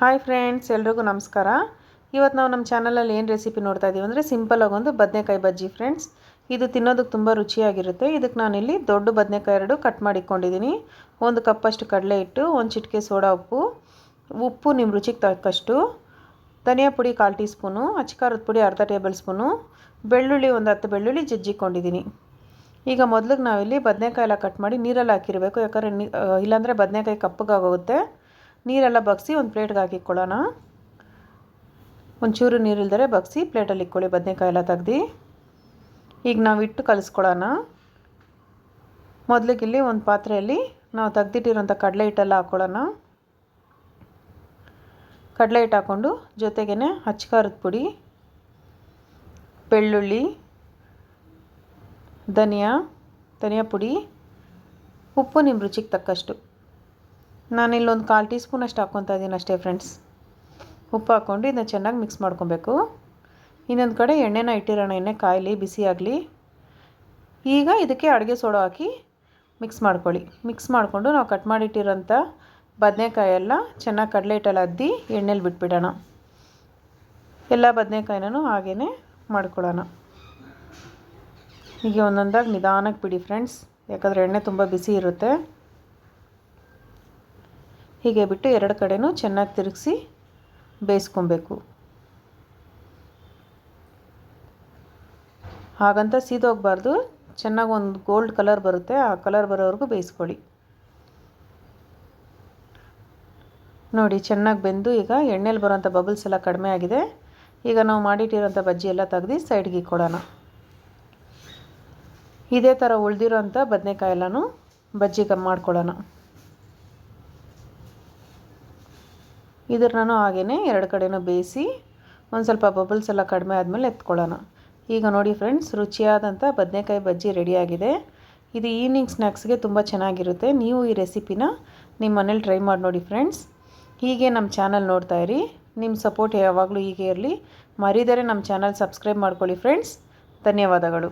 Hi friends, ಎಲ್ರಿಗೂ ನಮಸ್ಕಾರ. ಇವತ್ತು ನಾವು ನಮ್ಮ ಚಾನಲಲ್ಲಿ ಏನು ರೆಸಿಪಿ ನೋಡ್ತಾ ಇದ್ದೀವಿ ಅಂದರೆ ಸಿಂಪಲಾಗಿ ಒಂದು ಬದನೆಕಾಯಿ ಬಜ್ಜಿ ಫ್ರೆಂಡ್ಸ್. ಇದು ತಿನ್ನೋದಕ್ಕೆ ತುಂಬ ರುಚಿಯಾಗಿರುತ್ತೆ. ಇದಕ್ಕೆ ನಾನಿಲ್ಲಿ ದೊಡ್ಡ ಬದನೆಕಾಯಿ ಎರಡು ಕಟ್ ಮಾಡಿಕೊಂಡಿದ್ದೀನಿ ಒಂದು ಕಪ್ಪಷ್ಟು ಕಡಲೆ ಹಿಟ್ಟು, ಒಂದು ಚಿಟಿಕೆ ಸೋಡಾ ಉಪ್ಪು ಉಪ್ಪು ನಿಮ್ಮ ರುಚಿಗೆ ತಕ್ಕಷ್ಟು, ಧನಿಯಾ ಪುಡಿ ಕಾಲು ಟೀ ಸ್ಪೂನು, ಅಚ್ಚಕಾರದ ಪುಡಿ ಅರ್ಧ ಟೇಬಲ್ ಸ್ಪೂನು, ಬೆಳ್ಳುಳ್ಳಿ ಒಂದು ಹತ್ತು ಬೆಳ್ಳುಳ್ಳಿ ಜಜ್ಜಿಕೊಂಡಿದ್ದೀನಿ ಈಗ ಮೊದಲಿಗೆ ನಾವಿಲ್ಲಿ ಬದನೆಕಾಯಿ ಎಲ್ಲ ಕಟ್ ಮಾಡಿ ನೀರಲ್ಲಿ ಹಾಕಿರಬೇಕು. ಯಾಕಂದರೆ ಇಲ್ಲಾಂದರೆ ಬದನೆಕಾಯಿ ಕಪ್ಪಗಾಗೋಗುತ್ತೆ. ನೀರೆಲ್ಲ ಬಗ್ಸಿ ಒಂದು ಪ್ಲೇಟ್ಗೆ ಹಾಕಿಕೊಳ್ಳೋಣ. ಒಂಚೂರು ನೀರಿಲ್ದರೆ ಬಗ್ಸಿ ಪ್ಲೇಟಲ್ಲಿ ಇಕ್ಕೊಳ್ಳಿ, ಬದನೆಕಾಯಿ ಎಲ್ಲ ತೆಗ್ದು. ಈಗ ನಾವು ಇಟ್ಟು ಕಲಿಸ್ಕೊಳ್ಳೋಣ. ಮೊದಲಿಗೆ ಇಲ್ಲಿ ಒಂದು ಪಾತ್ರೆಯಲ್ಲಿ ನಾವು ತೆಗ್ದಿಟ್ಟಿರೋಂಥ ಕಡಲೆ ಹಿಟ್ಟೆಲ್ಲ ಹಾಕ್ಕೊಳ್ಳೋಣ ಕಡಲೆ ಹಿಟ್ಟು ಹಾಕ್ಕೊಂಡು ಜೊತೆಗೇ ಹಚ್ಕಾರದ ಪುಡಿ, ಬೆಳ್ಳುಳ್ಳಿ, ಧನಿಯಾ ಧನಿಯಾ ಪುಡಿ, ಉಪ್ಪು ನಿಮ್ಮ ರುಚಿಗೆ ತಕ್ಕಷ್ಟು. ನಾನಿಲ್ಲೊಂದು ಕಾಲು ಟೀ ಸ್ಪೂನ್ ಅಷ್ಟು ಹಾಕ್ಕೊತಾ ಇದ್ದೀನಿ ಅಷ್ಟೇ ಫ್ರೆಂಡ್ಸ್ ಉಪ್ಪು ಹಾಕ್ಕೊಂಡು ಇದನ್ನ ಚೆನ್ನಾಗಿ ಮಿಕ್ಸ್ ಮಾಡ್ಕೊಬೇಕು. ಇನ್ನೊಂದು ಕಡೆ ಎಣ್ಣೆನ ಇಟ್ಟಿರೋಣ, ಎಣ್ಣೆ ಕಾಯಲಿ, ಬಿಸಿ ಆಗಲಿ. ಈಗ ಇದಕ್ಕೆ ಅಡುಗೆ ಸೋಡಾ ಹಾಕಿ ಮಿಕ್ಸ್ ಮಾಡ್ಕೊಳ್ಳಿ. ಮಿಕ್ಸ್ ಮಾಡಿಕೊಂಡು ನಾವು ಕಟ್ ಮಾಡಿಟ್ಟಿರೋಂಥ ಬದನೆಕಾಯೆಲ್ಲ ಚೆನ್ನಾಗಿ ಕಡಲೆ ಹಿಟ್ಟಲ್ಲಿ ಅದ್ದಿ ಎಣ್ಣೆಲಿ ಬಿಟ್ಬಿಡೋಣ. ಎಲ್ಲ ಬದನೆಕಾಯಿನೂ ಹಾಗೇ ಮಾಡ್ಕೊಳ್ಳೋಣ. ಹೀಗೆ ಒಂದೊಂದಾಗಿ ನಿಧಾನಕ್ಕೆ ಬಿಡಿ ಫ್ರೆಂಡ್ಸ್ ಯಾಕಂದರೆ ಎಣ್ಣೆ ತುಂಬ ಬಿಸಿ ಇರುತ್ತೆ. ಹೀಗೆ ಬಿಟ್ಟು ಎರಡು ಕಡೆಯೂ ಚೆನ್ನಾಗಿ ತಿರುಗಿಸಿ ಬೇಯಿಸ್ಕೊಬೇಕು. ಹಾಗಂತ ಸೀದೋಗಬಾರ್ದು. ಚೆನ್ನಾಗಿ ಒಂದು ಗೋಲ್ಡ್ ಕಲರ್ ಬರುತ್ತೆ. ಆ ಕಲರ್ ಬರೋವರೆಗೂ ಬೇಯಿಸ್ಕೊಳ್ಳಿ. ನೋಡಿ, ಚೆನ್ನಾಗಿ ಬೆಂದು ಈಗ ಎಣ್ಣೆಲಿ ಬರೋಂಥ ಬಬಲ್ಸ್ ಎಲ್ಲ ಕಡಿಮೆ ಆಗಿದೆ. ಈಗ ನಾವು ಮಾಡಿಟ್ಟಿರೋಂಥ ಬಜ್ಜಿ ಎಲ್ಲ ತೆಗ್ದು ಸೈಡ್ಗೆ ಕೊಡೋಣ. ಇದೇ ಥರ ಉಳಿದಿರೋಂಥ ಬದನೆಕಾಯಿ ಎಲ್ಲನೂ ಬಜ್ಜಿಗೆ ಮಾಡ್ಕೊಳ್ಳೋಣ. ಇದನ್ನು ಹಾಗೇ ಎರಡು ಕಡೆನೂ ಬೇಯಿಸಿ ಒಂದು ಸ್ವಲ್ಪ ಬಬಲ್ಸ್ ಎಲ್ಲ ಕಡಿಮೆ ಆದಮೇಲೆ ಎತ್ಕೊಳ್ಳೋಣ. ಈಗ ನೋಡಿ ಫ್ರೆಂಡ್ಸ್ ರುಚಿಯಾದಂಥ ಬದನೆಕಾಯಿ ಬಜ್ಜಿ ರೆಡಿಯಾಗಿದೆ ಇದು ಈವ್ನಿಂಗ್ ಸ್ನ್ಯಾಕ್ಸ್ಗೆ ತುಂಬ ಚೆನ್ನಾಗಿರುತ್ತೆ. ನೀವು ಈ ರೆಸಿಪಿನ ನಿಮ್ಮ ಮನೇಲಿ ಟ್ರೈ ಮಾಡಿ ನೋಡಿ ಫ್ರೆಂಡ್ಸ್ ಹೀಗೆ ನಮ್ಮ ಚಾನಲ್ ನೋಡ್ತಾ ಇರಿ. ನಿಮ್ಮ ಸಪೋರ್ಟ್ ಯಾವಾಗಲೂ ಹೀಗೆ ಇರಲಿ. ಮರಿದರೆ ನಮ್ಮ ಚಾನಲ್ ಸಬ್ಸ್ಕ್ರೈಬ್ ಮಾಡ್ಕೊಳ್ಳಿ ಫ್ರೆಂಡ್ಸ್ ಧನ್ಯವಾದಗಳು.